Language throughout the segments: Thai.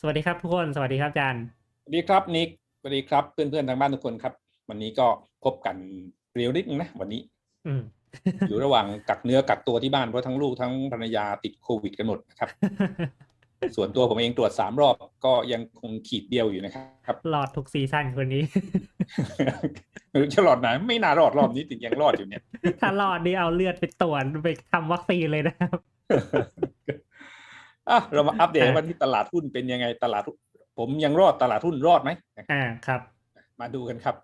สวัสดีครับทุกคนสวัสดีครับอาจารย์สวัสดีครับนิกสวัสดีครับเพื่อนๆทางบ้านทุกคนครับ วันนี้ก็พบกันเร็วนิดนึงนะวันนี้ อืมอยู่ระหว่างกักเนื้อกักตัวที่บ้านเพราะทั้งลูกทั้งภรรยาติดโควิดกันหมดนะครับ ส่วนตัวผมเองตรวจสามรอบก็ยังคงขีดเดียวอยู่นะครับหลอดทุกซีซั่นคนนี้ ไม่รู้จะรอดไหนไม่น่ารอดรอบนี้ติดยังรอดอยู่เนี่ย ถ้ารอดนี่เอาเลือดไปตรวจไปทำวัคซีนเลยนะครับ อะเรามาอัปเดตอะวันที่ตลาดหุ้นเป็นยังไงตลาดหุ้นผมยังรอดตลาดหุ้นรอดไหมอ่าครับ มาดูกันครับ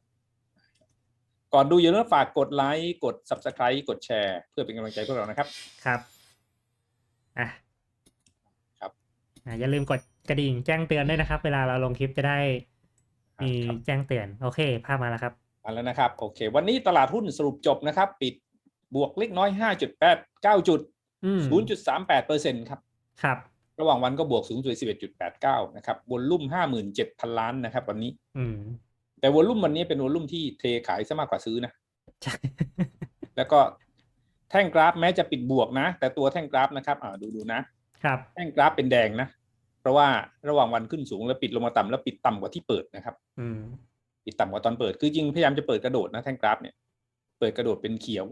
ก่อนดูอย่าลืมฝากกดไลค์กด subscribe กดแชร์ เพื่อเป็นกำลังใจพวกเรานะครับ ครับอะครับอะอย่าลืมกดกระดิ่งแจ้งเตือนด้วยนะครับ เวลาเราลงคลิปจะได้ มีครับแจ้งเตือน โอเค ภาพมาแล้วครับมาแล้วนะครับ โอเค วันนี้ตลาดหุ้นสรุปจบนะครับ ปิดบวกเล็กน้อย 5.89 จุดอืม0.38เปอร์เซ็นต์ครับ ครับ ระหว่างวันก็บวกสูงสุด11.89 นะครับวอลลุ่ม 57,000 ล้านนะครับ วันนี้อืมแต่วอลลุ่มวันนี้เป็นวอลลุ่มที่เทขายซะมากกว่าซื้อนะใช่แล้วก็แท่งกราฟแม้จะปิดบวกนะ แต่ตัวแท่งกราฟนะครับอ่าดูดูนะครับ แท่งกราฟเป็นแดงนะ เพราะว่าระหว่างวันขึ้นสูงแล้วปิดลงมาต่ำแล้วปิดต่ำกว่าที่เปิดนะครับ อืมปิดต่ำกว่าตอนเปิดคือจริงพยายามจะเปิดกระโดดนะแท่งกราฟเนี่ย เปิดกระโดดเป็นเขียว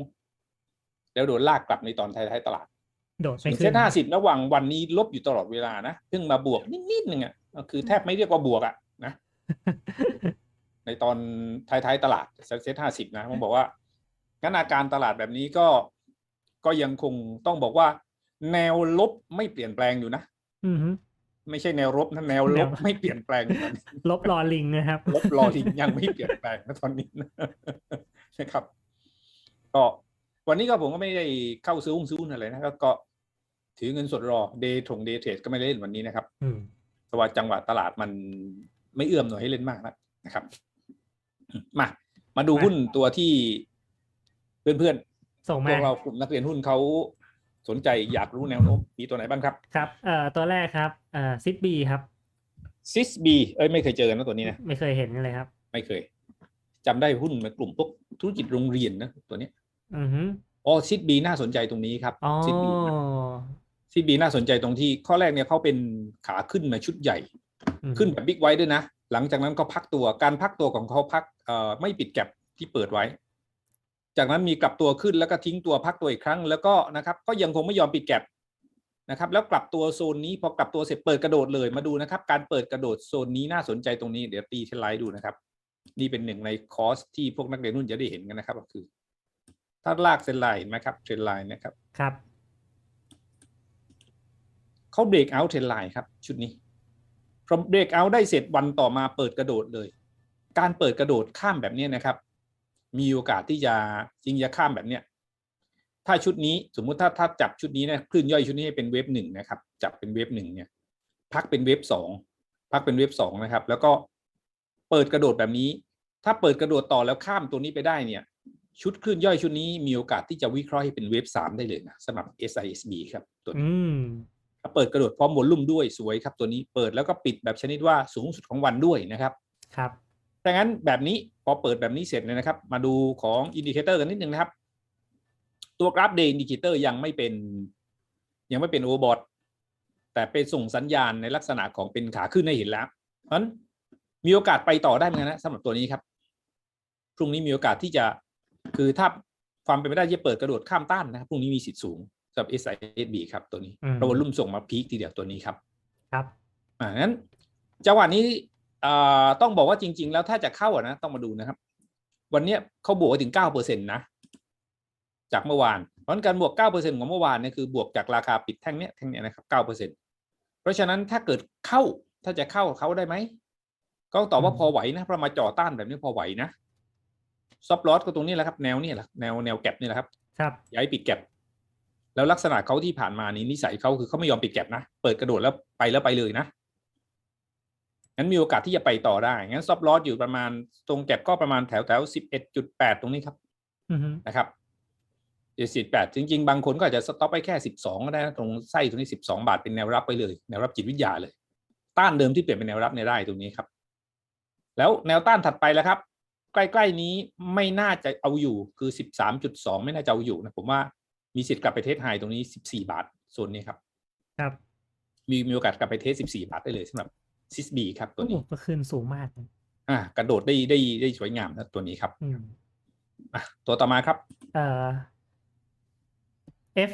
แล้วโดนลากกลับในตอนท้ายๆตลาด โดดส่ไม่วนขึ้เซ็นตห้าสิบระหว่างวันนี้ลบอยู่ตลอดเวลานะเพิ่งมาบวกนิดๆหนึ่งอะก็คือแทบไม่เรียกว่าบวกอะนะในตอนท้ายๆตลาดเซ็ตห้าสิบนะผมบอกว่างั้นอาการตลาดแบบนี้ก็ก็ยังคงต้องบอกว่า แนวลบไม่เปลี่ยนแปลงอยู่นะอืมฮึไม่ใช่แนวรบนะแนวลแนบวไม่เปลี่ยนแปลงอยู่ตอนนี้ลบรอลิงนะครับ ลบรอทิ้งยังไม่เปลี่ยนแปลงนะตอนนี้นะนะครับ ก็วันนี้ก็ผมก็ไม่ได้เข้าซื้อหุ้นซื้อหุ้นอะไรนะก็ก็ ถือเงินสดรอเดย์ทงเดย์เทรดก็ไม่ได้เล่นวันนี้นะครับอืมเพราะว่าจังหวะตลาดมันไม่เอื้อมหน่วยให้เล่นมากนะนะครับ มา มาดูหุ้นตัวที่เพื่อนส่งๆพมาวกเรากลุ่มนักเรียนหุ้นเขาสนใจอยากรู้แนวโน้มมีตัวไหนบ้างครับ ครับเอ่อตัวแรกครับเอ่อซิดบีครับซิสบีเอ้ยไม่เคยเจอกันนะตัวนี้นะไม่เคยเห็นเลยครับ ไม่เคยจำได้หุ้นในกลุ่มพวกธุรกิจโรงเรียนนะตัวเนี้ย อือฮึอ๋อซิดบีน่าสนใจตรงนี้ครับอ๋อซิดบี ซิดบีน่าสนใจตรงที่ข้อแรกเนี่ยเขาเป็นขาขึ้นมาชุดใหญ่อืมขึ้นแบบบิ๊กไว้ด้วยนะ หลังจากนั้นก็พักตัวการพักตัวของเขาพักเอ่อไม่ปิดแก็บที่เปิดไว้ จากนั้นมีกลับตัวขึ้นแล้วก็ทิ้งตัวพักตัวอีกครั้งแล้วก็นะครับ ก็ยังคงไม่ยอมปิดแก็บนะครับ แล้วกลับตัวโซนนี้พอกลับตัวเสร็จเปิดกระโดดเลยมาดูนะครับ การเปิดกระโดดโซนนี้น่าสนใจตรงนี้เดี๋ยวตีเทนไลท์ดูนะครับ นี่เป็นหนึ่งในคอร์สที่พวกนักเรียนรุ่นจะได้เห็นกันนะครับ ก็คือ ถ้าลากเส้นไลน์เห็นไหมครับเทรนไลน์นะครับครับ เขาเบรกเอาท์เทรนไลน์ครับ ชุดนี้พอเบรกเอาท์ได้เสร็จวันต่อมาเปิดกระโดดเลย การเปิดกระโดดข้ามแบบนี้นะครับ มีโอกาสที่จะจริงจะข้ามแบบเนี้ยถ้าชุดนี้สมมุติถ้าถ้าจับชุดนี้นะคลื่นย่อยชุดนี้ให้เป็นเวฟหนึ่งนะครับ จับเป็นเวฟหนึ่งเนี่ย พักเป็นเวฟสองพักเป็นเวฟสองนะครับ แล้วก็เปิดกระโดดแบบนี้ ถ้าเปิดกระโดดต่อแล้วข้ามตัวนี้ไปได้เนี่ย ชุดคลื่นย่อยชุดนี้มีโอกาสที่จะวิเคราะห์ให้เป็นเวฟสามได้เลยนะสำหรับ SISB ครับตัวนี้ ถ้าเปิดกระโดดพร้อมวอลลุ่มด้วยสวยครับตัวนี้เปิดแล้วก็ปิดแบบชนิดว่าสูงสุดของวันด้วยนะครับครับดังนั้นแบบนี้พอเปิดแบบนี้เสร็จเลยนะครับ มาดูของอินดิเคเตอร์กันนิดนึงนะครับ ตัวกราฟเดย์อินดิเคเตอร์ยังไม่เป็น ยังไม่เป็นโอเวอร์บอทแต่เป็นส่งสัญญาณในลักษณะของเป็นขาขึ้นให้เห็นแล้วเพราะฉะนั้นมีโอกาสไปต่อได้เหมือนกันนะสำหรับตัวนี้ครับพรุ่งนี้มีโอกาสที่จะคือถ้าความเป็นไปได้จะเปิดกระโดดข้ามต้านนะครับพรุ่งนี้มีสิทธิ์สูง สำหรับ SISB ครับตัวนี้อืมเพราะวอลลุ่มส่งมาพีคทีเดียวตัวนี้ครับ ครับอ่างั้นจังหวะนี้อ่าต้องบอกว่าจริง ๆ แล้วถ้าจะเข้าอะนะต้องมาดูนะครับ วันเนี้ยเขาบวกถึงเก้าเปอร์เซ็นต์นะจากเมื่อวานเพราะฉะนั้นการบวกเก้าเปอร์เซ็นต์ของเมื่อวานเนี่ยคือบวกจากราคาปิดแท่งเนี้ยแท่งเนี้ยนะครับเก้าเปอร์เซ็นต์เพราะฉะนั้นถ้าเกิดเข้าถ้าจะเข้าเขาได้ไหมก็ตอบว่าอืมพอไหวนะเพราะมาจ่อต้านแบบนี้พอไหวนะซับลอสก็ตรงนี้แหละครับ แนวนี่แหละแนวแนวแก็บนี่แหละครับ ครับย้ายปิดแก็บ แล้วลักษณะเขาที่ผ่านมานี้นิสัยเขาคือเขาไม่ยอมปิดแก็บนะ เปิดกระโดดแล้วไปแล้วไปเลยนะงั้นมีโอกาสที่จะไปต่อได้ งั้นซอฟลอสอยู่ประมาณตรงแก็บก็ประมาณแถวแถวสิบเอ็ดจุดแปดตรงนี้ครับอือฮึนะครับเจ็ดสิบแปดจริง ๆ บางคนก็อาจจะสต็อปไปแค่สิบสองก็ได้นะตรงไส้ตรงนี้สิบสองบาทเป็นแนวรับไปเลย แนวรับจิตวิทยาเลย ต้านเดิมที่เปลี่ยนเป็นแนวรับเนี่ยได้ตรงนี้ครับ แล้วแนวต้านถัดไปแล้วครับ ใกล้ๆนี้ไม่น่าจะเอาอยู่คือสิบสามจุดสองไม่น่าจะเอาอยู่นะผมว่า มีสิทธิ์กลับไปเทสไฮตรงนี้สิบสี่บาทโซนนี้ครับ ครับมีมีโอกาสกลับไปเทส14บาทได้เลยสำหรับซิสบีครับตัวโอ้นี้ก็ขึ้นสูงมากนะอ่ากระโดดได้ได้ได้สวยงามนะตัวนี้ครับอืมอะตัวต่อมาครับ เอ่อ F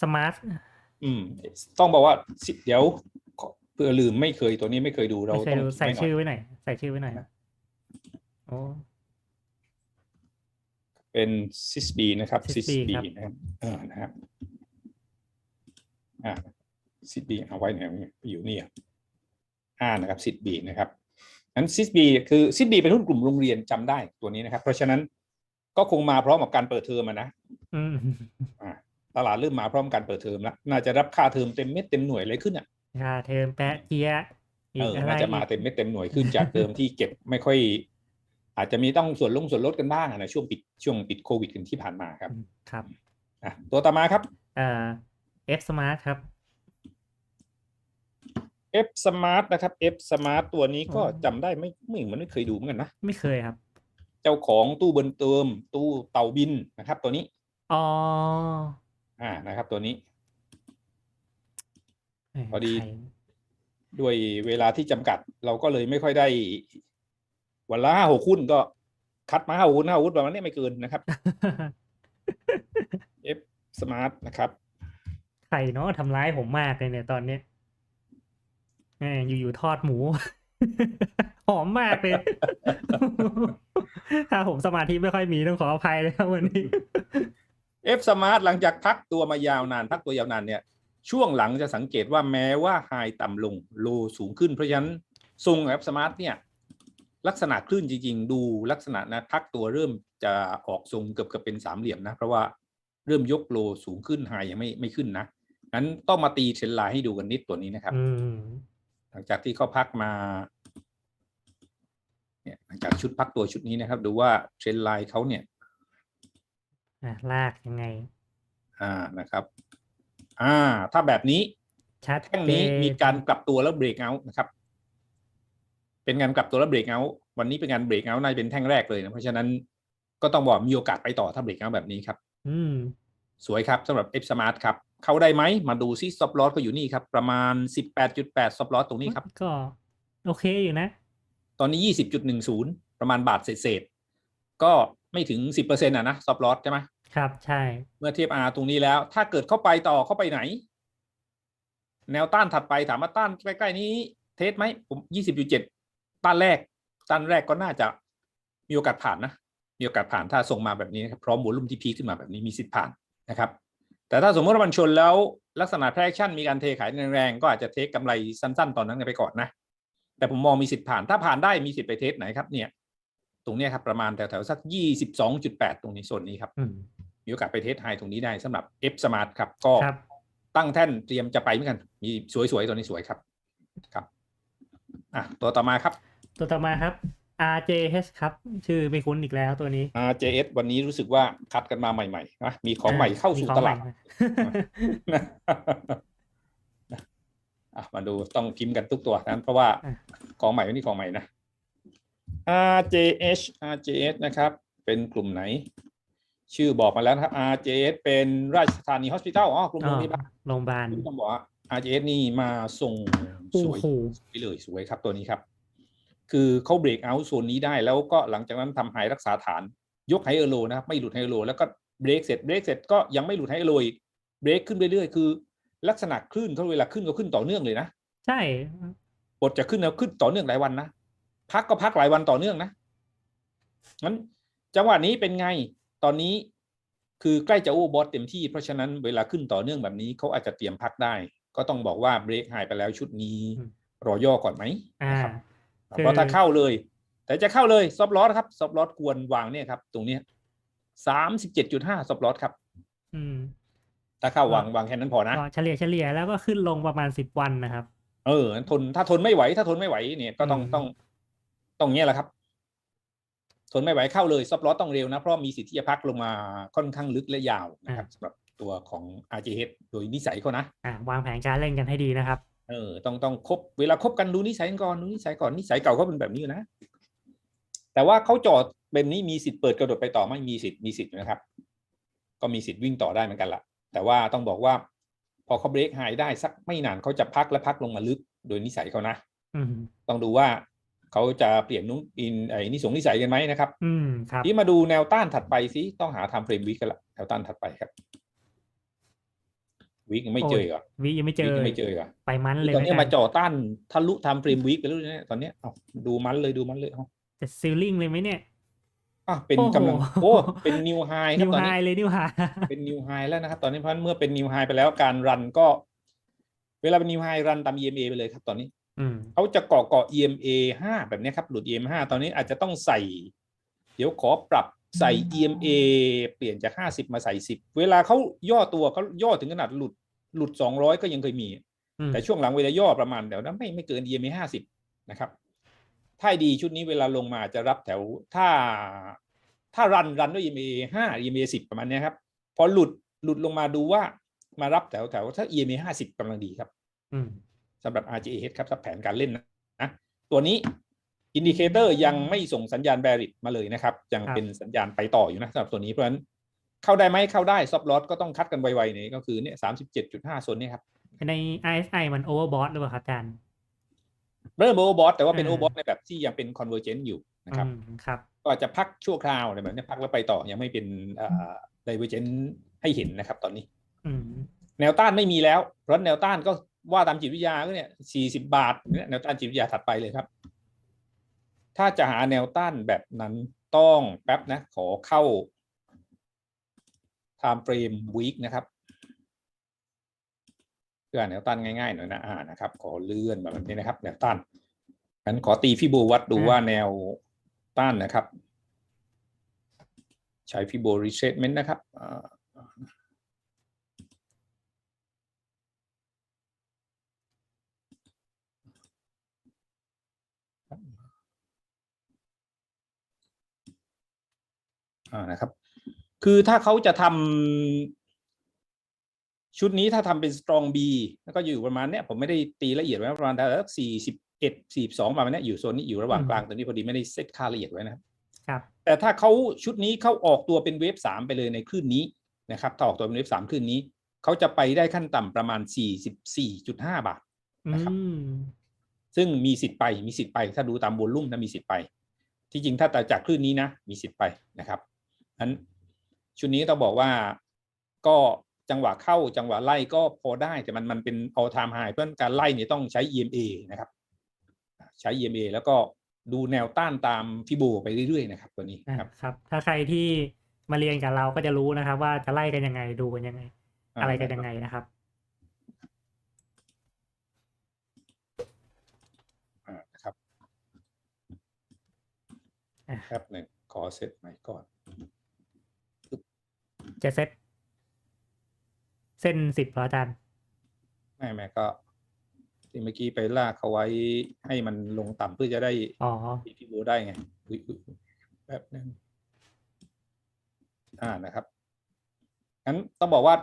Smart อืม ต้องบอกว่าสิเดี๋ยวขอเพื่อลืมไม่เคยตัวนี้ไม่เคยดูเราไม่เคยต้องดูใส่ไว้หน่ยชื่อไว้หน่อยใส่ชื่อไว้หน่อยโอ้ เป็นซิสบีนะครับซิส Sysbe บีครับ นะครับเออนะครับอ่าซิสบีเอาไว้ไหนอยู่นี่อะอ่านะครับซิสบีนะครับนั้นซิสบีคือซิสบีเป็นหุ้นกลุ่มโรงเรียนจำได้ตัวนี้นะครับ เพราะฉะนั้นก็คงมาพร้อมกับการเปิดเทอมอะนะ อืมอ่าตลาดเริ่มมาพร้อมกันเปิดเทอมแล้ว น่าจะรับค่าเทอมเต็มเม็ดเต็มหน่วยอะไรขึ้นอะค่าเทอมแปะเจียะอีเอกออะไรน่าจะมาอีก เต็มเม็ดเต็มหน่วยขึ้นจากเดิมที่เก็บไม่ค่อย อาจจะมีต้องส่วนลงส่วนลดกันบ้างอะนะช่วงปิดช่วงปิดโควิดกันที่ผ่านมาครับอืมครับอะตัวต่อมาครับเอ่อ F Smart ครับ F Smart นะครับ F Smart ตัวนี้ก็อ๋อจำได้ไม่ไม่เหมือนไม่เคยดูเหมือนกันนะ ไม่เคยครับ เจ้าของตู้เบินเติม ตู้เต่าบินนะครับ ตัวนี้ อ๋อ อ่านะครับ ตัวนี้เยพอดีใครด้วยเวลาที่จำกัดเราก็เลยไม่ค่อยได้ วันละห้าหกหุ้นก็คัดมาห้าหุ้นห้าหุ้นประมาณนี้ไม่เกินนะครับ F Smart นะครับใครเนาะทำร้ายผมมากเลยเนี่ยตอนเนี้ยแหมอยู่ๆทอดหมู หอมมากเลยถ้าผมสมาธิไม่ค่อยมีต้องขออภัยเลยครับวันนี้ F Smart หลังจากพักตัวมายาวนาน พักตัวยาวนานเนี่ย ช่วงหลังจะสังเกตว่าแม้ว่าไฮต่ำลง โลสูงขึ้นเพราะฉะนั้นทรง F Smart เนี่ย ลักษณะคลื่นจริง ๆ ดูลักษณะนะพักตัวเริ่มจะออกทรงเกือบกับเป็นสามเหลี่ยมนะ เพราะว่าเริ่มยกโลสูงขึ้นไฮยังไม่ไม่ขึ้นนะนั้นต้องมาตีเทรนไลน์ให้ดูกันนิดตัวนี้นะครับอืมหลังจากที่เขาพักมาเนี่ยหลังจากชุดพักตัวชุดนี้นะครับ ดูว่าเทรนไลน์เขาเนี่ยอะลากยังไง อ่านะครับ อ่า ถ้าแบบนี้ชัดแท่งเจนี้นมีการกลับตัวแล้วเบรกเอาท์นะครับ เป็นการกลับตัวแล้วเบรกเอาท์วันนี้เป็นการเบรกเอาท์น่าจะเป็นแท่งแรกเลยนะเพราะฉะนั้นก็ต้องบอกมีโอกาสไปต่อถ้าเบรกเอาท์แบบนี้ครับ อืม สวยครับสำหรับ F Smart ครับ เข้าได้ไหมมาดูซิ stop loss ก็อยู่นี่ครับ ประมาณ 18.8 stop loss ตรงนี้ครับ ก็ โอเคอยู่นะ ตอนนี้ 20.10 ประมาณบาทเศษๆก็ไม่ถึง 10%อะนะ stop loss ใช่ไหมครับ ใช่ เมื่อเทียบ R ตรงนี้แล้ว ถ้าเกิดเข้าไปต่อเข้าไปไหน แนวต้านถัดไปถามว่าต้านใกล้ๆนี้เทสไหมผม 20.7 ต้านแรกต้านแรกก็น่าจะมีโอกาสผ่านนะ มีโอกาสผ่านถ้าส่งมาแบบนี้นะครับพร้อมโวลุ่มที่พีคขึ้นมาแบบนี้มีสิทธิ์ผ่านนะครับ แต่ถ้าสมมติว่ามันชนแล้วลักษณะแพร c ชั่นมีการเทขายแรงๆก็อาจจะเทคกำไรสั้นๆ ตอนนั้นไปก่อนนะ แต่ผมมองมีสิทธิ์ผ่านถ้าผ่านได้มีสิทธิ์ไปเทสไหนครับเนี่ย ตรงเนี้ยครับประมาณแถวๆสัก22.8ตรงนี้โซนนี้ครับอืมมีโอกาสไปเทสไฮตรงนี้ได้สำหรับ F Smart ครับก็ครับตั้งแท่นเตรียมจะไปเหมือนกัน มีสวยๆตัวนี้สวยครับครับ อะตัวต่อมาครับ ตัวต่อมาครับ RJH ครับ ชื่อไม่คุ้นอีกแล้วตัวนี้ RJS วันนี้รู้สึกว่าคัดกันมาใหม่ๆนะมีของใหม่เข้าสู่มีของตลาดใหม่นะอะมาดูต้องพิมพ์กันทุกตัวนั้น เพราะว่าอะของใหม่วันนี้ของใหม่นะ RJH RJS นะครับ เป็นกลุ่มไหน ชื่อบอกมาแล้วนะครับ RJS เป็นราชธานี Hospital อ๋อกลุ่มโรงพยาบาลโรงพยาบาลต้องบอกว่า RJS นี่มาส่งโอ้สวยโหไปเลยสวยครับตัวนี้ครับ คือเขาเบรกเอาท์โซนนี้ได้ แล้วก็หลังจากนั้นทำไฮรักษาฐาน ยกไฮเออร์โลนะครับไม่หลุดไฮเออร์โลแล้วก็เบรกเสร็จเบรกเสร็จก็ยังไม่หลุดไฮเออร์โลอีกเบรกขึ้นเรื่อยๆคือ ลักษณะคลื่นเขาเวลาขึ้นก็ขึ้นต่อเนื่องเลยนะใช่บทจะขึ้นแล้วขึ้นต่อเนื่องหลายวันนะพักก็พักหลายวันต่อเนื่องนะงั้นจังหวะนี้เป็นไงตอนนี้คือใกล้จะโอเวอร์บอทเต็มที่เพราะฉะนั้นเวลาขึ้นต่อเนื่องแบบนี้เขาอาจจะเตรียมพักได้ ก็ต้องบอกว่าเบรกไฮไปแล้วชุดนี้ รอย่อก่อนไหมอ่านะครับคือ เพราะถ้าเข้าเลย แต่จะเข้าเลยซอฟลอสครับซอฟลอสควรวางเนี่ยครับ ตรงเนี้สามสิบเจ็ดจุดห้าซอฟลอสครับ อืมถ้าเข้าวางวางแค่นั้นพอนะก็เฉลี่ยเฉลี่ยแล้วก็ขึ้นลงประมาณสิบวันนะครับ เออ ทนถ้าทนไม่ไหว ถ้าทนไม่ไหวเนี่ยก็ต้องอืมต้องต้องเงี้ยแหละครับ ทนไม่ไหวเข้าเลยซอฟลอสต้องเร็วนะ เพราะมีสิทธิ์ที่จะพักลงมาค่อนข้างลึกและยาวนะครับสำหรับตัวของ RJH โดยนิสัยเขานะ อ่าวางแผนการเล่นกันให้ดีนะครับ เออต้องต้องคบเวลาคบกันดูนิสัยกันก่อนดูนิสัยก่อนนิสัยเก่าเขาเป็นแบบนี้อยู่นะ แต่ว่าเขาจอดแบบนี้มีสิทธิ์เปิดกระโดดไปต่อไหม่มีสิทธิ์มีสิทธิ์อยู่นะครับ ก็มีสิทธิ์วิ่งต่อได้เหมือนกันละแต่ว่าต้องบอกว่า พอเขาเบรกไฮได้สักไม่นานเขาจะพักและพักลงมาลึกโดยนิสัยเขานะอืมต้องดูว่าเขาจะเปลี่ยนนุ่นอินไอ้นิสงนิสัยกันไหมนะครับ อืมครับที่มาดูแนวต้านถัดไปสิต้องหาทำเฟรมวิกกันละแนวต้านถัดไปครับ วิกยังไม่เจออีกเหรอวิยังไม่เจวิกอยังไม่เจออีกเหรอไปมันเลยตอนนี้ไหมาจ่อต้านทะลุทำเฟรมวิกไปแล้วเนี่ยตอนเนี้ยเอาดูมันเลยดูมันเลยเอาจะซิลลิงเลยไหมเนี่ยอะเป็นโอ้โหกำลังโอ้เป็นนิวไฮครันิบวตอนไฮนี้เลยนิวไฮเป็นนิวไฮแล้วนะครับตอนนี้เพราะฉะนั้นเมื่อเป็นนิวไฮไปแล้วการรันก็ เวลาเป็นนิวไฮรันตาม EMA ไปเลยครับ ตอนนี้อืมเขาจะเกาะเกาะ EMA 5แบบเนี้ยครับ หลุด EMA 5ตอนนี้อาจจะต้องใส่ เดี๋ยวขอปรับ ใส่ EMA เปลี่ยนจาก 50 มาใส่ 10 เวลาเขาย่อตัวเขาย่อถึงขนาดหลุดหลุด 200 ก็ยังเคยมีอืมแต่ช่วงหลังเวลาย่อประมาณเดี๋ยวนั้นไม่ไม่เกิน EMA 50 นะครับ ถ้าดีชุดนี้เวลาลงมาจะรับแถวถ้าถ้ารันรันด้วย EMA 5 EMA 10 ประมาณเนี้ยครับ พอหลุดหลุดลงมาดูว่ามารับแถวแถวถ้า EMA 50กำลังดีครับอืมสำหรับ RGH ครับสำหรับแผนการเล่นนะ ตัวนี้ อินดิเคเตอร์ยังไม่ส่งสัญญาณแบริ t มาเลยนะครับ ยังครับเป็นสัญญาณไปต่ออยู่นะสำหรับตัวนี้เพราะฉะนั้นเข้าได้ไหมเข้าได้ซอฟต์ลอสก็ต้องคัดกันไวๆเนี่ยก็คือเนี่ยสามสิบเจ็ดจุดห้าโซนนี้ครับ ใน RSI มันโอเวอร์บอทหรือเปล่าครับอาจารย์เริ่มโอเวอร์บอทแต่ว่าเป็นอ่าโอเวอร์บอทในแบบที่ยังเป็นคอนเวอร์เจนต์อยู่นะครับอืมครับ ก็อาจจะพักชั่วคราวอะไรแบบนี้พักแล้วไปต่อยังไม่เป็นไดเวอร์เจนต์ให้เห็นนะครับตอนนี้อืมแนวต้านไม่มีแล้วเพราะแนวต้านก็ว่าตามจิตวิทยาก็เนี่ยสี่สิบาทเนี่ยแนวต้านจิตวิทยาถัดไปเลยครับ ถ้าจะหาแนวต้านแบบนั้นต้องแป๊บนะ ขอเข้า time frame week นะครับเพื่อหาแนวต้านง่ายๆหน่อยนะอ่านะครับ ขอเลื่อนมาแบบนี้นะครับ แนวต้านงั้นขอตีฟิโบวัดดูว่าแนวต้านนะครับ ใช้ฟิโบรีเซตเมนต์นะครับอ่า อ่า นะครับ คือถ้าเขาจะทำชุดนี้ถ้าทำเป็น strong B แล้วก็อยู่ประมาณเนี้ยผมไม่ได้ตีละเอียดไว้นะประมาณแต่สี่สิบเอ็ดสี่สองประมาณเนี้ยอยู่โซนนี้อยู่ระหว่างอืมกลางตัวนี้พอดีไม่ได้เซตค่าละเอียดไว้นะครับครับ แต่ถ้าเขาชุดนี้เขาออกตัวเป็นเวฟสามไปเลยในคลื่นนี้นะครับถ้าออกตัวเป็นเวฟสามคลื่นนี้เขาจะไปได้ขั้นต่ำประมาณสี่สิบสี่จุดห้าบาทอืนะครับมซึ่งมีสิทธิ์ไปมีสิทธิ์ไป ถ้าดูตามวอลลุ่มนะมีสิทธิ์ไป ที่จริงถ้าแต่จากคลื่นนี้นะ มีสิทธิ์ไปนะครับ อันชุดนี้ต้องบอกว่าก็จังหวะเข้าจังหวะไล่ก็พอได้แต่มันมันเป็น all time high เพราะฉะนั้นการไล่เนี่ยต้องใช้ EMA นะครับ ใช้ EMA แล้วก็ดูแนวต้านตามฟิโบไปเรื่อยๆนะครับ ตัวนี้อะครับครับ ถ้าใครที่มาเรียนกับเราก็จะรู้นะครับ ว่าจะไล่กันยังไงดูกันยังไง อะไรกันยังไงนะครับอ่านะครับอะแป๊บหนึ่งขอเซตใหม่ก่อน จะเซตเส้นสิบเหรออาจารย์ไม่แม่ก็ที่เมื่อกี้ไปลากเขาไว้ให้มันลงต่ำเพื่อจะได้อ๋อตีฟิโบได้ไงอุ๊ยอุ๊ยอุ๊ยแป๊บนึงอ่านะครับงั้นต้องบอกว่า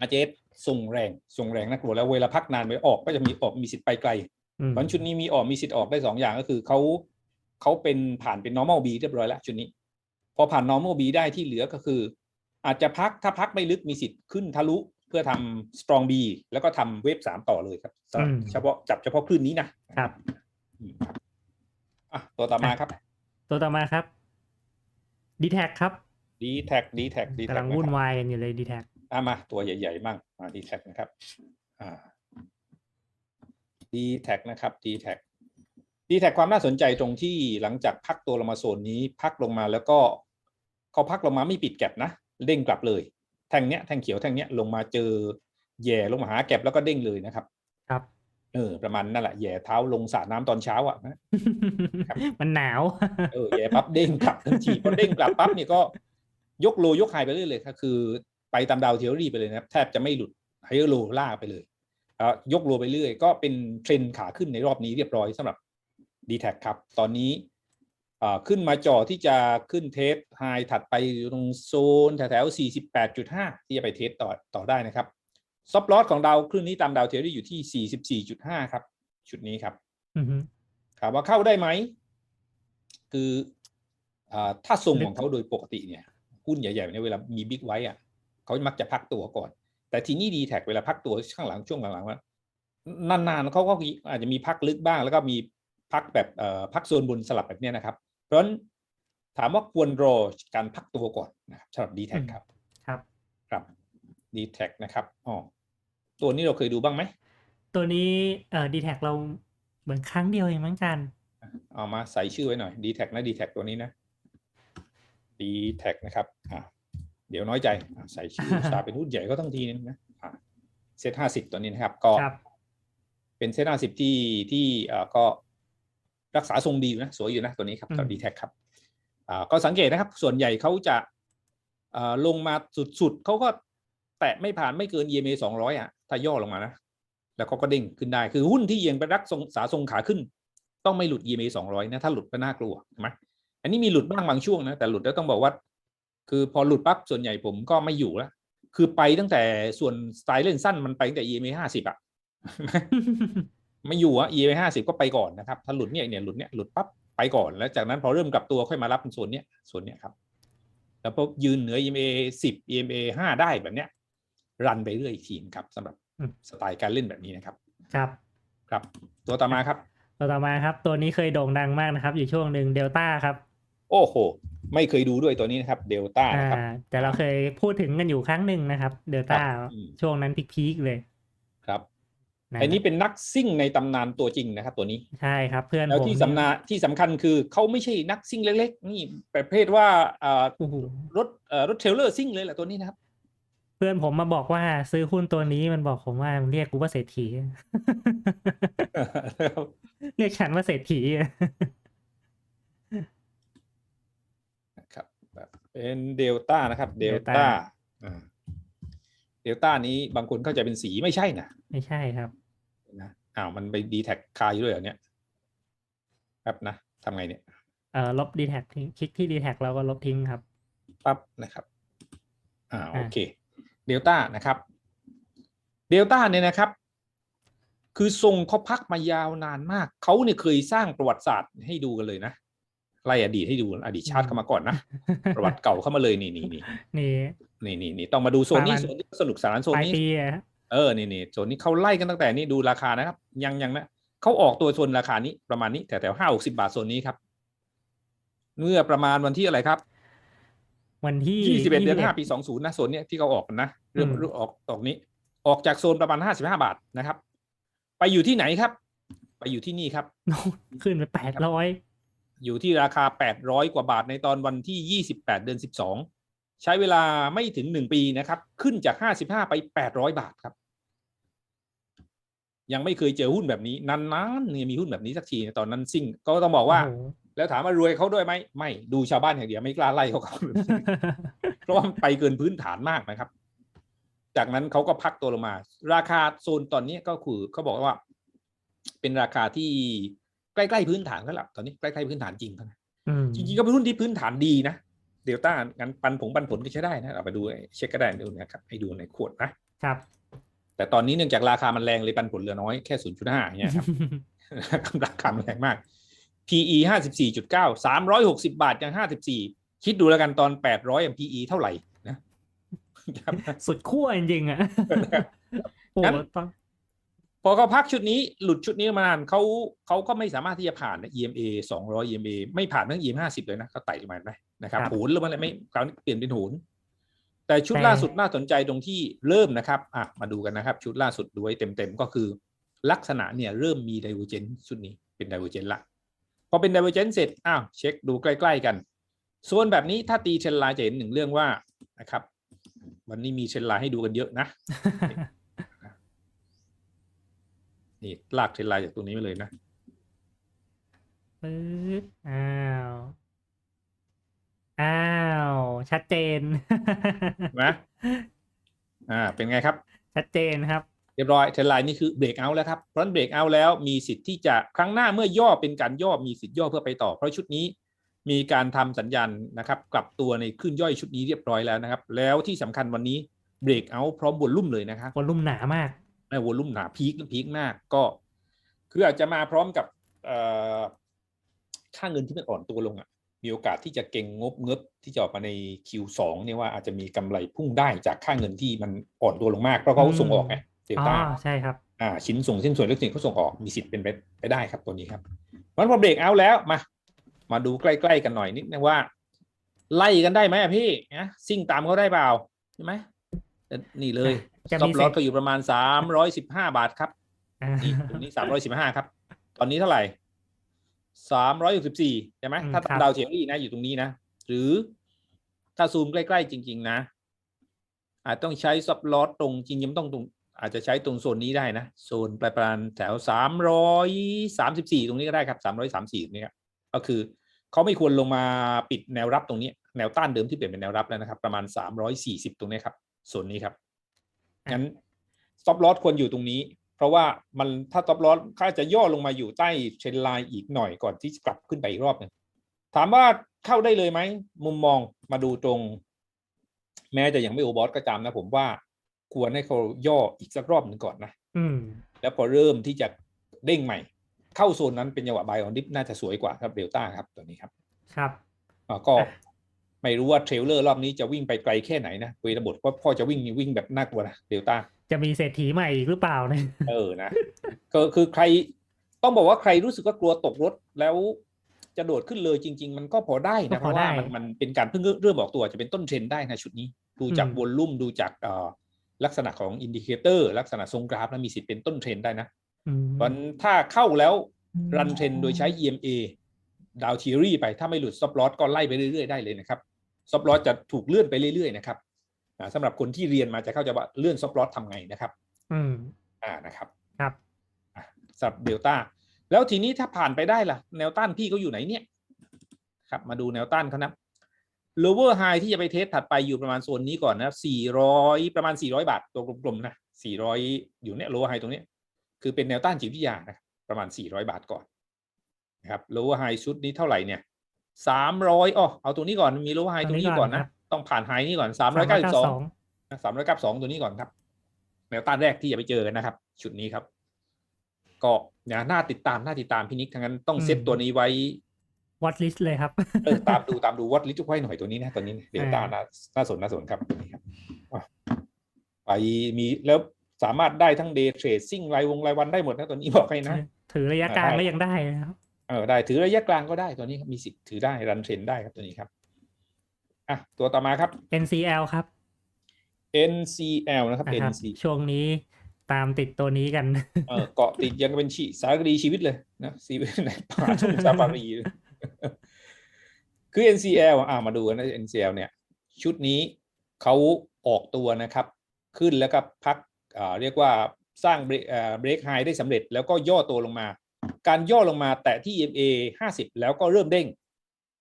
อาเจสส่งแรงส่งแรงนะกลัวแล้วเวลาพักนานไปออกก็จะมีออกมีสิทธิ์ไปไกลอืมเพราะฉะนั้นชุดนี้มีออกมีสิทธิ์ออกได้สองอย่างก็คือเขาเขาเป็นผ่านเป็น normal B เรียบร้อยแล้วชุดนี้ พอผ่าน normal B ได้ที่เหลือก็คือ อาจจะพักถ้าพักไม่ลึกมีสิทธิ์ขึ้นทะลุเพื่อทำ strong B แล้วก็ทำเวฟสามต่อเลยครับสำหรับอืมเฉพาะจับเฉพาะคลื่นนี้นะครับอืมครับอะตัวต่อมาครับ ตัวต่อมาครับดีแท็ครับ d t แท็ก d t แท็ก d t กำแท็ลักงวุ่นวายกันอยู่เลยดีแท็อะมา ตัวใหญ่ๆมั่งมา d t แท็กนะครับ อ่า d t แท็กนะครับ d t แท็ก d t แท็กความน่าสนใจตรงที่หลังจากพักตัวลงมาโซนนี้ พักลงมาแล้วก็เขาพักลงมาไม่ปิดแก็บนะ เด้งกลับเลย แท่งเนี้ยแท่งเขียวแท่งเนี้ยลงมาเจอแย่ลงมาหาแก็บแล้วก็เด้งเลยนะครับ ครับเออประมาณนั่นแหละแย่เท้าลงสระน้ำตอนเช้าอะนะครับมันหนาวเออแย่ปั๊บเด้งกลับทันทีพอเด้งกลับปั๊บเนี่ยก็ยกโลยกไฮไปเรื่อยเลยครับคือ ไปตามดาวเทอรี่ไปเลยนะครับ แทบจะไม่หลุดไฮเออร์โลล่ากไปเลยแล้วยกโลไปเรื่อย ก็เป็นเทรนขาขึ้นในรอบนี้เรียบร้อยสำหรับ d t แทครับ ตอนนี้อ่า ขึ้นมาจ่อที่จะขึ้นเทสไฮถัดไปอยู่ตรงโซนแถวๆ48.5 ที่จะไปเทสต่อต่อได้นะครับซอฟลอสของดาวคลื่นนี้ตามดาวเทอรี่อยู่ที่ 44.5 ครับ ชุดนี้ครับอือฮึถามว่าเข้าได้ไหม คืออาถ้าทรงของเขาโดยปกติเนี่ยหุ้นใหญ่ๆเนี่ยเวลามีบิ๊กไว้อะเขามักจะพักตัวก่อน แต่ทีนี้ดีแท็เวลาพักตัวข้างหลังช่วงหลังๆว่านานๆเขาก็อาจจะมีพักลึกบ้าง แล้วก็มีพักแบบเอ่อพักโซนบนสลับแบบเนี้ยนะครับ เพราะฉะนั้นถามว่าควรรอการพักตัวก่อนนะครับสำหรับ d t แทอืมครับ ครับ ครับ d t แทนะครับอ๋อตัวนี้เราเคยดูบ้างไหม ตัวนี้เอ่อดีแท็เราเหมือนครั้งเดียวเองมั้งกันเอามาใส่ชื่อไว้หน่อย d t แทนะ d t แทตัวนี้นะ d t แทนะครับอ่าเดี๋ยวน้อยใจอะใส่ชื่อสาเป็นหุ้นใหญ่ก็ต้องทีนึงนะอ่าเซตห้าสิบตัวนี้นะครับ ก็ครับเป็นเซตห้าสิบที่ที่เอ่อก็ รักษาทรงดีอยู่นะสวยอยู่นะตัวนี้ครับอืมกับดีแท็ครับอ่าก็สังเกตนะครับ ส่วนใหญ่เขาจะเอ่อลงมาสุดๆเขาก็แตะไม่ผ่านไม่เกิน EMA สองร้อยอะ ถ้าย่อลงมานะ แล้วเขาก็เด้งขึ้นได้ คือหุ้นที่ยังไปรักทรงษาทรงขาขึ้น ต้องไม่หลุด EMA สองร้อยนะ ถ้าหลุดก็น่ากลัวใช่ไหมอันนี้มีหลุดบ้างบางช่วงนะ แต่หลุดแล้วต้องบอกว่า คือพอหลุดปั๊บส่วนใหญ่ผมก็ไม่อยู่แล้วคือไปตั้งแต่ส่วนสไตล์เล่นสั้นมันไปตั้งแต่ EMA ห้าสิบอะ ไม่อยู่อะ EMA ห้าสิบก็ไปก่อนนะครับ ถ้าหลุดเนี่ยเนี่ยหลุดเนี่ยหลุดปั๊บไปก่อนแล้วจากนั้นพอเริ่มกลับตัวค่อยมารับเป็นโซนเนี้ยโซนเนี้ยครับ แล้วพอยืนเหนือ EMA สิบ EMA ห้าได้แบบเนี้ย รันไปเรื่อยอีกทีนงครับสำหรับอืมสไตล์การเล่นแบบนี้นะครับ ครับครับ ตัวต่อมาครับ ตัวต่อมาครับ ตัวนี้เคยโด่งดังมากนะครับ อยู่ช่วงหนึ่งเดลต้าครับ โอ้โห ไม่เคยดูด้วยตัวนี้นะครับเดลต้าอ่านะครับแต่เราเคยพูดถึงกันอยู่ครั้งหนึ่งนะครับเดลต้าครับอืมช่วงนั้นพีคๆเลยครับนะ อันนี้เป็นนักซิ่งในตำนานตัวจริงนะครับ ตัวนี้ใช่ครับ เพื่อนแล้วผมที่สำนาที่สำคัญคือเขาไม่ใช่นักซิ่งเล็ก ๆ นี่ประเภทว่าเอ่อโอ้โหรถเอ่อรถเทรลเลอร์ซิ่งเลยแหละตัวนี้นะครับ เพื่อนผมมาบอกว่าซื้อหุ้นตัวนี้มันบอกผมว่ามันเรียกกูว่าเศรษฐีเรียกฉันว่าเศรษฐีครับแบบเป็นเดลต้านะครับ เดล Delta ต้าเดลต้านี้บางคนเข้าใจเป็นสีไม่ใช่นะ ไม่ใช่ครับนะ อ้าวมันไปดีแท็กคาอยู่ด้วยเหรอเนี่ยครับนะทำไงเนี่ยเอ่อลบดีแท็กคลิกที่ดีแท็กเราก็ลบทิ้งครับปั๊บนะครับอ่าอ่าโอเคเดลต้านะครับเดลต้าเนี่ยนะครับ คือทรงเขาพักมายาวนานมาก เขาเนี่ยเคยสร้างประวัติศาสตร์ให้ดูกันเลยนะไล่อดีตให้ดูอดีตชาติเข้ามาก่อนนะ ประวัติเก่าเข้ามาเลยนี่นี่นี่นี่นี่นี่นี่ต้องมาดูโซนนี้ประมาณโซนนี้สนุกสนานโซนปลายนี้ปีอะ เออนี่นี่โซนนี้เขาไล่กันตั้งแต่นี่ดูราคานะครับ ยังยังนะเขาออกตัวโซนราคานี้ประมาณนี้แถวแถวห้าหกสิบาทโซนนี้ครับ เมื่อประมาณวันที่อะไรครับ วันที่ยี่สิบเอ็ดเดือนห้า21ปีสองศูนย์นะโซนเนี้ยที่เขาออกกันนะเริ่มอืมเริ่มออกออกนี้ ออกจากโซนประมาณห้าสิบห้าบาทนะครับ ไปอยู่ที่ไหนครับ ไปอยู่ที่นี่ครับโน้ตขึ้นไปแปดร้อยอยู่ที่ราคาแปดร้อยกว่าบาทในตอนวันที่ยี่สิบแปดเดือนสิบสองใช้เวลาไม่ถึงหนึ่งปีนะครับ ขึ้นจากห้าสิบห้าไปแปดร้อยบาทครับ ยังไม่เคยเจอหุ้นแบบนี้นานๆเนี่ยมีหุ้นแบบนี้สักทีตอนนั้นซิ่งก็ต้องบอกว่า แล้วถามว่ารวยเขาด้วยไหมไม่ดูชาวบ้านอย่างเดียวไม่กล้าไล่เขาเขาเพราะว่ามันไปเกินพื้นฐานมากนะครับ จากนั้นเขาก็พักตัวลงมา ราคาโซนตอนนี้ก็คือเขาบอกว่า เป็นราคาที่ใกล้ๆพื้นฐานแล้วล่ะตอนนี้ใกล้ๆพื้นฐานจริงแล้วนะอืมจริงๆก็เป็นหุ้นที่พื้นฐานดีนะเดลต้างั้นปันผงปันผลก็ใช้ได้นะเอาไปดูเช็คก็ได้ดูนะครับให้ดูในขวดนะครับ แต่ตอนนี้เนื่องจากราคามันแรงเลยปันผลเหลือน้อยแค่0.5เนี่ยครับราคามันแรงมาก PE ห้าสิบสี่จุดเก้าสามร้อยหกสิบาทยังห้าสิบสี่คิดดูแล้วกันตอนแปดร้อย PE เท่าไหร่นะครับสุดขั้วจริงๆอะโอ้งั้นต้องพอเขาพักชุดนี้หลุดชุดนี้มานานเขาเขาก็ไม่สามารถที่จะผ่านนะ EMA สองร้อย EMA ไม่ผ่านทั้ง EM ห้าสิบเลยนะเขาไต่ลงมาไหมนะครับโหนแล้วมันเลยไม่คราวนี้เปลี่ยนเป็นโหน แต่ชุดล่าสุดน่าสนใจตรงที่เริ่มนะครับอะมาดูกันนะครับ ชุดล่าสุดดูไว้เต็มๆก็คือ ลักษณะเนี่ยเริ่มมีไดเวอร์เจนชุดนี้เป็นไดเวอร์เจนละพอเป็นไดเวอร์เจนเสร็จอ้าวเช็คดูใกล้ๆกันส่วนแบบนี้ถ้าตีเทรนไลน์จะเห็นหนึ่งเรื่องว่านะครับ วันนี้มีเทรนไลน์ให้ดูกันเยอะนะนี่ลากเทรนไลน์จากตรงนี้มาเลยนะปึ๊บอ้าวอ้าว ชัดเจนนะอ่า เป็นไงครับ ชัดเจนครับ เรียบร้อยเทรนไลน์นี่คือเบรกเอาท์แล้วครับ เพราะฉะนั้นเบรกเอาท์แล้วมีสิทธิ์ที่จะครั้งหน้าเมื่อย่อเป็นการย่อมีสิทธิ์ย่อเพื่อไปต่อ เพราะชุดนี้มีการทำสัญญาณนะครับ กลับตัวในขึ้นย่อยชุดนี้เรียบร้อยแล้วนะครับ แล้วที่สำคัญวันนี้เบรกเอาท์พร้อมวอลลุ่มเลยนะครับวอลลุ่มหนามากในวอลลุ่มหนาพีคพีคมากก็ คืออาจจะมาพร้อมกับเอ่อค่าเงินที่มันอ่อนตัวลงอะ มีโอกาสที่จะเก่งงบเงบที่จะออกมาใน Q2 เนี่ยว่าอาจจะมีกำไรพุ่งได้จากค่าเงินที่มันอ่อนตัวลงมากเพราะเขาส่งออกไงเดลอ๋อต้าใช่ครับอ่าชิ้นส่งชิ้นส่วนเลือกสิ่งเขาส่งออกมีสิทธิ์เป็นไปไปได้ครับตัวนี้ครับเพราะฉะนั้นพอเบรกเอาแล้วมา มาดูใกล้ๆกันหน่อยนิดนึงว่า ไล่กันได้ไหมอะพี่นะซิ่งตามเขาได้เปล่าใช่ไหมเอ่อนี่เลยจะซอมีฟเศลอษตก็อยู่ประมาณสามร้อยสิบห้าบาทครับอ่านี่ตรงนี้สามร้อยสิบห้าครับ ตอนนี้เท่าไหร่ สามร้อยสิบสี่ใช่ไหมอืมถ้าครับดาวเทียรี่นะอยู่ตรงนี้นะ หรือถ้าซูมใกล้ๆจริง ๆ นะ อาจต้องใช้ซับลอตตรงจริงๆต้องตรงอาจจะใช้ตรงโซนนี้ได้นะ โซนประมาณแถวสามร้อยสามสิบสี่ตรงนี้ก็ได้ครับสามร้อยสามสี่ตรงนี้ครับก็คือเขาไม่ควรลงมาปิดแนวรับตรงนี้ แนวต้านเดิมที่เปลี่ยนเป็นแนวรับแล้วนะครับ ประมาณสามร้อยสี่สิบตรงนี้ครับโซนนี้ครับงั้น stop loss ควรอยู่ตรงนี้ เพราะว่ามันถ้า stop loss ค่าจะย่อลงมาอยู่ใต้เทรนไลน์อีกหน่อยก่อนที่จะกลับขึ้นไปอีกรอบหนึ่งถามว่าเข้าได้เลยไหม มุมมองมาดูตรง แม้จะยังไม่โอบอสก็ตามนะ ผมว่าควรให้เขาย่ออีกสักรอบหนึ่งก่อนนะอืม แล้วพอเริ่มที่จะเด้งใหม่ เข้าโซนนั้นเป็นจังหวะบายออนดิฟน่าจะสวยกว่าครับเดลต้าครับตัวนี้ครับ ครับอ่าก็อะ ไม่รู้ว่าเทรลเลอร์รอบนี้จะวิ่งไปไกลแค่ไหนนะเวลาบทว่าพ่อจะวิ่งนี่วิ่งแบบน่ากลัวนะเดลต้าจะมีเศรษฐีใหม่อีกหรือเปล่าเนี่ยเออนะก็คือใครต้องบอกว่าใครรู้สึกว่ากลัวตกรถแล้วจะโดดขึ้นเลยจริง ๆ มันก็พอได้ก็นะพเพอราะว่าได้มันมันเป็นการเพิ่งเริ่มบอกตัวจะเป็นต้นเทรนด์ได้นะชุดนี้ ดูจากอืมวอลลุ่มดูจากเอ่อลักษณะของอินดิเคเตอร์ ลักษณะทรงกราฟนะมีสิทธิ์เป็นต้นเทรนด์ได้นะอืมวันถ้าเข้าแล้วรันเทรนด์โดยใช้ EMA ดาวทีรีไปถ้าไม่หลุดซับลอสก็ไล่ไปเรื่อยๆได้เลยนะครับ ซับลอสจะถูกเลื่อนไปเรื่อยๆนะครับอ่าสำหรับคนที่เรียนมาจะเข้าใจว่าเลื่อนซับลอสทำไงนะครับ อืมอ่านะครับครับอะสำหรับเดลต้าแล้วทีนี้ถ้าผ่านไปได้ล่ะ แนวต้านพี่เขาอยู่ไหนเนี่ยครับมาดูแนวต้านเขานะ lower high ที่จะไปเทสถัดไปอยู่ประมาณโซนนี้ก่อนนะ400 ประมาณ 400 บาท ตัวกลมๆนะ 400 อยู่เนี่ย lower high ตรงเนี้ยคือเป็นแนวต้านจิตวิทยานะครับประมาณ 400 บาทก่อนนะครับ lower high ชุดนี้เท่าไหร่เนี่ย 300อ๋อเอาตัวนี้ก่อนมี lower high ตรงนี้ก่อนนะ ต้องผ่าน high นี้ก่อน392สามร้อยเก้าสองตัวนี้ก่อนครับ แนวต้านแรกที่จะไปเจอกันนะครับ ชุดนี้ครับ ก็เนี่ยน่าติดตามน่าติดตามพี่นิกทั้งนั้นต้องอืมเซตตัวนี้ไว้วัดลิสต์เลยครับเออตามดูตามดูวัดลิจุกไว้หน่อยตัวนี้นะตัวนี้เดลต้าอ่าน่าน่าสนน่าสนครับตัวนี้ครับอะไปมีแล้วสามารถได้ทั้งเดย์เทรดซิ่งรายวงรายวันได้หมดนะตัวนี้บอกให้นะ ถือระยะกลางได้ก็ยังได้นะครับ เออได้ถือระยะกลางก็ได้ตัวนี้ครับมีสิทธิ์ถือได้รันเทรนได้ครับตัวนี้ครับอะตัวต่อมาครับ NCL ครับ NCL นะครับนะครับ NC ช่วงนี้ตามติดตัวนี้กัน เออเกาะติดยังเป็นชีสารคดีชีวิตเลยนะชีวิตในป่าทุ่งซาฟารีเลยคือ NCL อ่ามาดูกันนะ NCL เนี่ย ชุดนี้เขาออกตัวนะครับ ขึ้นแล้วก็พักอ่าเรียกว่าสร้างเบรกอ่าเบรกไฮได้สำเร็จแล้วก็ย่อตัวลงมา การย่อลงมาแตะที่ EMA 50 แล้วก็เริ่มเด้ง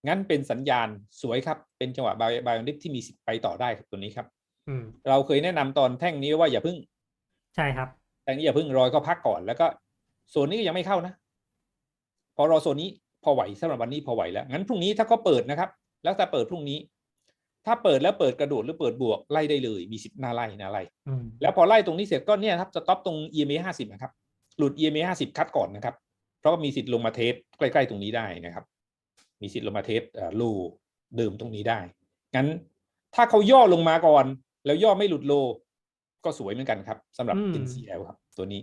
งั้นเป็นสัญญาณสวยครับ เป็นจังหวะบายบายดิฟที่มีสิทธิ์ไปต่อได้ครับตัวนี้ครับอืมเราเคยแนะนำตอนแท่งนี้ว่าอย่าเพิ่ง ใช่ครับแต่นี้อย่าเพิ่งรอยก็พักก่อน แล้วก็โซนนี้ก็ยังไม่เข้านะ พอรอโซนนี้พอไหวสำหรับวันนี้พอไหวแล้ว งั้นพรุ่งนี้ถ้าก็เปิดนะครับ แล้วถ้าเปิดพรุ่งนี้ ถ้าเปิดแล้วเปิดกระโดดหรือเปิดบวกไล่ได้เลยมีสิทธิ์หน้าไล่หน้าไล่อืมแล้วพอไล่ตรงนี้เสร็จก็เนี่ยครับจะต็อปตรง EMA 50นะครับหลุด EMA 50 คัดก่อนนะครับ เพราะว่ามีสิทธิ์ลงมาเทสใกล้ๆตรงนี้ได้นะครับ มีสิทธิ์ลงมาเทสเอ่อโลเดิมตรงนี้ได้ งั้นถ้าเขาย่อลงมาก่อน แล้วย่อไม่หลุดโล ก็สวยเหมือนกันครับสำหรับ NCL ครับ ตัวนี้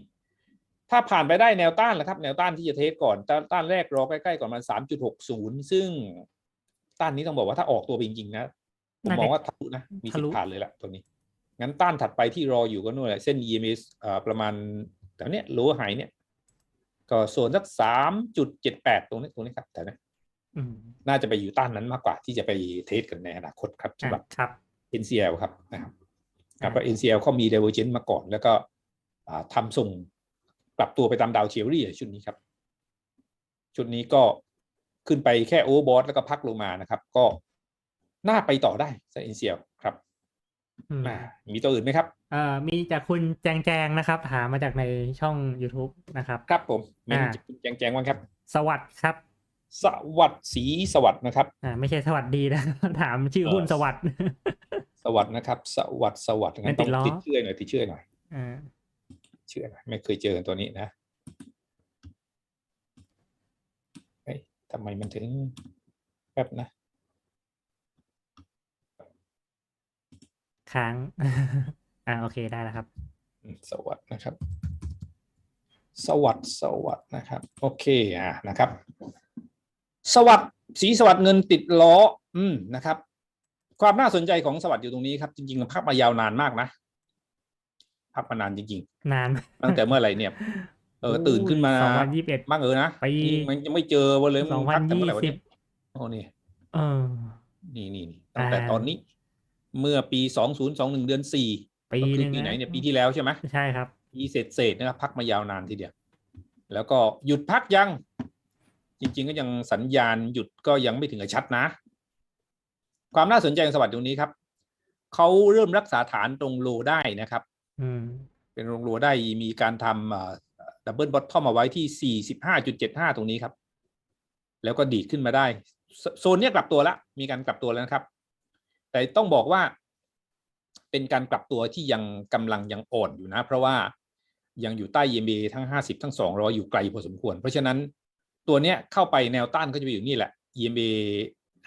ถ้าผ่านไปได้แนวต้านแล้วครับ แนวต้านที่จะเทสก่อน ต้านต้านแรกรอใกล้ๆก่อนมันสามจุดหกศูนย์ซึ่งต้านนี้ต้องบอกว่าถ้าออกตัวไปจริงๆนะผมมองว่าทะลุนะ มีสิทธิ์ผ่านเลยละตัวนี้ งั้นต้านถัดไปที่รออยู่ก็นู่นแหละเส้น EMS เอ่อประมาณแถวเนี้ยโลหายเนี่ย ก็โซนสักสามจุดเจ็ดแปดตรงนี้ตรงนี้ครับแต่นะอืมน่าจะไปอยู่ต้านนั้นมากกว่าที่จะไปเทสกันในอนาคตครับอะสำหรับครับ NCL ครับนะครับครับอ่าก็ NCL เขามี divergence มาก่อน แล้วก็อ่าทำส่งปรับตัวไปตามดาวเทียรี่ชุดนี้ครับ ชุดนี้ก็ขึ้นไปแค่โอเวอร์บอทแล้วก็พักลงมานะครับ ก็น่าไปต่อได้สำหรับ NCL ครับ อืมอ่ามีตัวอื่นไหมครับ เอ่อมีจากคุณแจงแจงนะครับถามมาจากในช่อง YouTube นะครับ ครับผมมีอ่า แจงแจงๆว่างครับ สวัสดีครับ สวัสดิ์ศรีสวัสดิ์นะครับ อ่า ไม่ใช่สวัสดีนะ ถามชื่อหุ้นเออ สวัสดิ์สวัสดิ์นะครับ สวัสดิ์สวัสดิ์งั้นไม่ติต้อดงล้อติดชื่อหน่อยติดชื่อหน่อยอ่าชื่อหน่อยไม่เคยเจอตัวนี้นะเฮ้ยทำไมมันถึงแป๊บนะ ค้าง อ่าโอเคได้แล้วครับอืมสวัสดิ์นะครับ สวัสดสวัสดนะครับ โอเคอะนะครับ สวัสดสีสวัสดเงินติดล้อ อืมนะครับ ความน่าสนใจของสวัสดอยู่ตรงนี้ครับ จริงๆพักมายาวนานมากนะพักมานานจริงนานๆตั้งแต่เมื่อไหร่เนี่ย เออตื่นขึ้นมาสองพันยี่สิบเอ็ดบ้างเออนะปีนี่มันยังไม่เจอวันเลยสองมึพันพักแต่ยี่เมื่อไหร่วะสิเนี่บยโอ้นี่เออนี่นี่นี่ตั้งแต่อ่าตอนนี้ เมื่อปีสองศูนย์สองหนึ่งเดือนสี่ปีก็หคือนึ่งปีไหนนะเนี่ยปีที่แล้วใช่ไหมใช่ครับ ปีเศษเศษๆนะครับพักมายาวนานทีเดียว แล้วก็หยุดพักยัง จริง ๆ ก็ยังสัญญาณหยุดก็ยังไม่ถึงกับชัดนะ ความน่าสนใจของสวัสดิ์ตรงนี้ครับเขาเริ่มรักษาฐานตรงโลได้นะครับ อืม เป็นโรงโลได้มีการทำดับเบิลบอททอมเอาไว้ที่ 45.75 ตรงนี้ครับ แล้วก็ดีดขึ้นมาได้โซโซนเนี้ยกลับตัวแล้วมีการกลับตัวแล้วนะครับ แต่ต้องบอกว่า เป็นการกลับตัวที่ยังกำลังยังอ่อนอยู่นะ เพราะว่ายังอยู่ใต้ EMA ทั้ง 50 ทั้ง 200 อยู่ไกลพอสมควร เพราะฉะนั้นตัวเนี้ยเข้าไปแนวต้านก็จะไปอยู่นี่แหละ EMA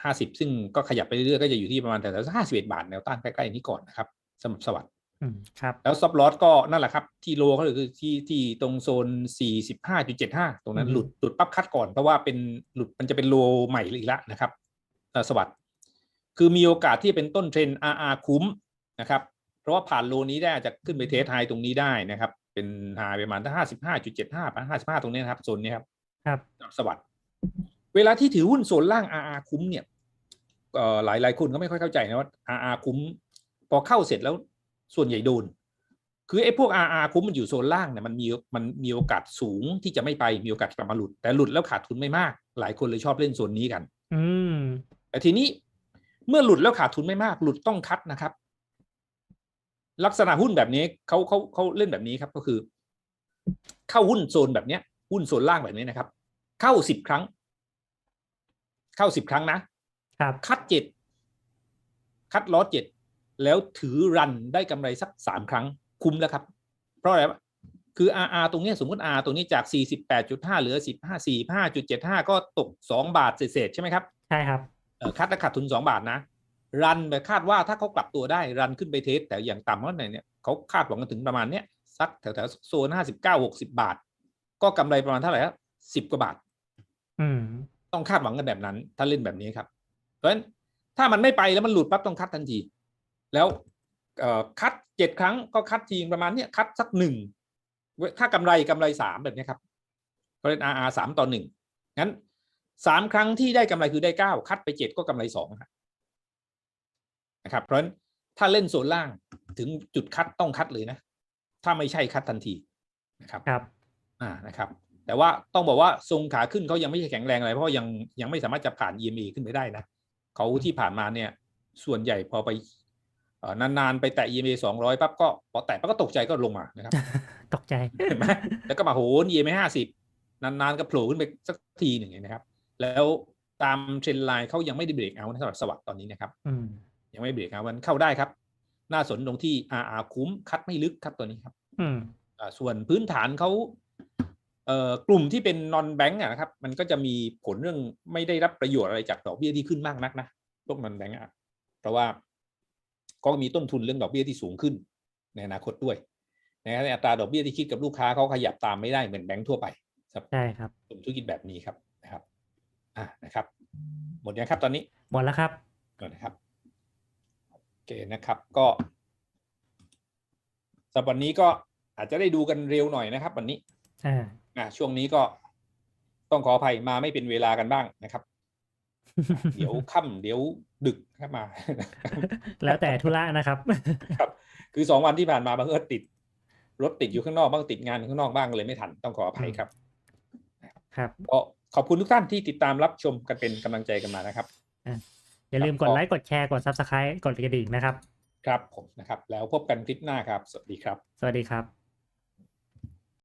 50 ซึ่งก็ขยับไปเรื่อยๆ ก็จะอยู่ที่ประมาณแต่ละ51 บาทแนวต้านใกล้ๆนี้ก่อนนะครับสำหรับสวัสดอืมครับแล้วซับลอสก็นั่นแหละครับ ที่โลเขาเลยคือที่ที่ตรงโซน 45.75 ตรงนั้นอือฮึหลุดหลุดปั๊บคัดก่อน เพราะว่าเป็นหลุดมันจะเป็นโลใหม่อีกแล้วนะครับเอ่อสวัสด์ คือมีโอกาสที่เป็นต้นเทรน RR คุ้มนะครับ เพราะว่าผ่านโลนี้ได้อาจจะขึ้นไปเทสไฮตรงนี้ได้นะครับ เป็นไฮประมาณถ้า55.75ประมาณ55ตรงนี้นะครับโซนนี้ครับ ครับสวัสด์เวลาที่ถือหุ้นโซนล่าง RR คุ้มเนี่ยเอ่อหลายหลายคนก็ไม่ค่อยเข้าใจนะว่า RR คุ้ม พอเข้าเสร็จแล้วส่วนใหญ่โดน คือไอ้พวก RR คุ้มมันอยู่โซนล่างเนี่ยมันมีมันมีโอกาสสูงที่จะไม่ไปมีโอกาสกลับมาหลุด แต่หลุดแล้วขาดทุนไม่มาก หลายคนเลยชอบเล่นโซนนี้กัน อืมแต่ทีนี้ เมื่อหลุดแล้วขาดทุนไม่มาก หลุดต้องคัดนะครับ ลักษณะหุ้นแบบนี้เขาเขาเขาเล่นแบบนี้ครับก็คือ เข้าหุ้นโซนแบบเนี้ย หุ้นโซนล่างแบบนี้นะครับ เข้าสิบครั้ง เข้าสิบครั้งนะครับ คัดเจ็ดคัดลอสเจ็ดแล้วถือรันได้กำไรสักสามครั้งคุ้มแล้วครับ เพราะอะไรวะคือ RR ตรงเนี้ยสมมติ R ตรงนี้จาก 48.5 เหลือ 15 45.75 ก็ตก 2 บาทเศษๆใช่ไหมครับ ใช่ครับเอ่อ คัดและขาดทุน2บาทนะ รันแบบคาดว่าถ้าเขากลับตัวได้รันขึ้นไปเทสแต่อย่างต่ำเท่าไหร่เนี่ยเขาคาดหวังกันถึงประมาณเนี้ยสักแถวๆโซน59 60บาท ก็กำไรประมาณเท่าไหร่ครับสิบกว่าบาท อืม ต้องคาดหวังกันแบบนั้น ถ้าเล่นแบบนี้ครับ เพราะฉะนั้นถ้ามันไม่ไปแล้วมันหลุดปั๊บต้องคัดทันที แล้วเอ่อคัดเจ็ดครั้งก็คัดทีประมาณเนี้ยคัดสักหนึ่งเว้ยถ้ากำไรกำไรสามแบบเนี้ยครับเพราะฉะนั้น RR สามต่อหนึ่งงั้น สามครั้งที่ได้กำไรคือได้เก้าคัดไปเจ็ดก็กำไรสองนะครับ เพราะฉะนั้นถ้าเล่นโซนล่างถึงจุดคัดต้องคัดเลยนะ ถ้าไม่ใช่คัดทันทีนะครับครับอ่านะครับ แต่ว่าต้องบอกว่าทรงขาขึ้นเขายังไม่ใช่แข็งแรงอะไรเพราะว่ายังยังไม่สามารถจะผ่าน EMA ขึ้นไปได้นะเขาที่ผ่านมาเนี่ย ส่วนใหญ่พอไปเอ่อนานๆ ไปแตะ EMA 200ปั๊บก็พอแตะปั๊บก็ตกใจก็ลงมานะครับ ตกใจเห็นไหมแล้วก็มาโหน EMA 50นานๆ ก็โผล่ขึ้นไปสักทีหนึ่งนะครับ แล้วตามเทรนด์ไลน์เขายังไม่ได้เบรกเอาท์นะสำหรับสวัสด์ตอนนี้นะครับอืมยังไม่เบรกเอาท์มันเข้าได้ครับ น่าสนตรงที่ RR คุ้มคัดไม่ลึกครับตัวนี้ครับอืมอ่าส่วนพื้นฐานเขาเอ่อกลุ่มที่เป็นนอนแบงก์นะครับ มันก็จะมีผลเรื่องไม่ได้รับประโยชน์อะไรจากดอกเบี้ยที่ขึ้นมากนักนะพวกนอนแบงก์อะเพราะว่าก็มีต้นทุนเรื่องดอกเบี้ยที่สูงขึ้น ในอนาคตด้วยนะครับอัตราดอกเบี้ยที่คิดกับลูกค้าเขาขยับตามไม่ได้เหมือนแบงก์ทั่วไป ครับใช่ครับกลุ่มธุรกิจแบบนี้ครับ นะครับอ่านะครับ หมดยังครับตอนนี้หมดแล้วครับก่อนนะครับโอเคนะครับก็สำหรับวันนี้ก็อาจจะได้ดูกันเร็วหน่อยนะครับ วันนี้อ่าอะช่วงนี้ก็ต้องขออภัยมาไม่เป็นเวลากันบ้างนะครับ เดี๋ยวค่ำเดี๋ยวดึกครับมา แล้วแต่ธุระนะครับ ครับ คือสองวันที่ผ่านมาบางเอิญติด รถติดอยู่ข้างนอกบ้างติดงานข้างนอกบ้างเลยไม่ทันต้องขออภัยครับ ครับ ก็ ขอบคุณทุกท่านที่ติดตามรับชมกันเป็นกำลังใจกันมานะครับ อย่าลืมกดไลค์กดแชร์กด Subscribe กดกระดิ่งนะครับ ครับผมนะครับ แล้วพบกันคลิปหน้าครับ สวัสดีครับ สวัสดีครับ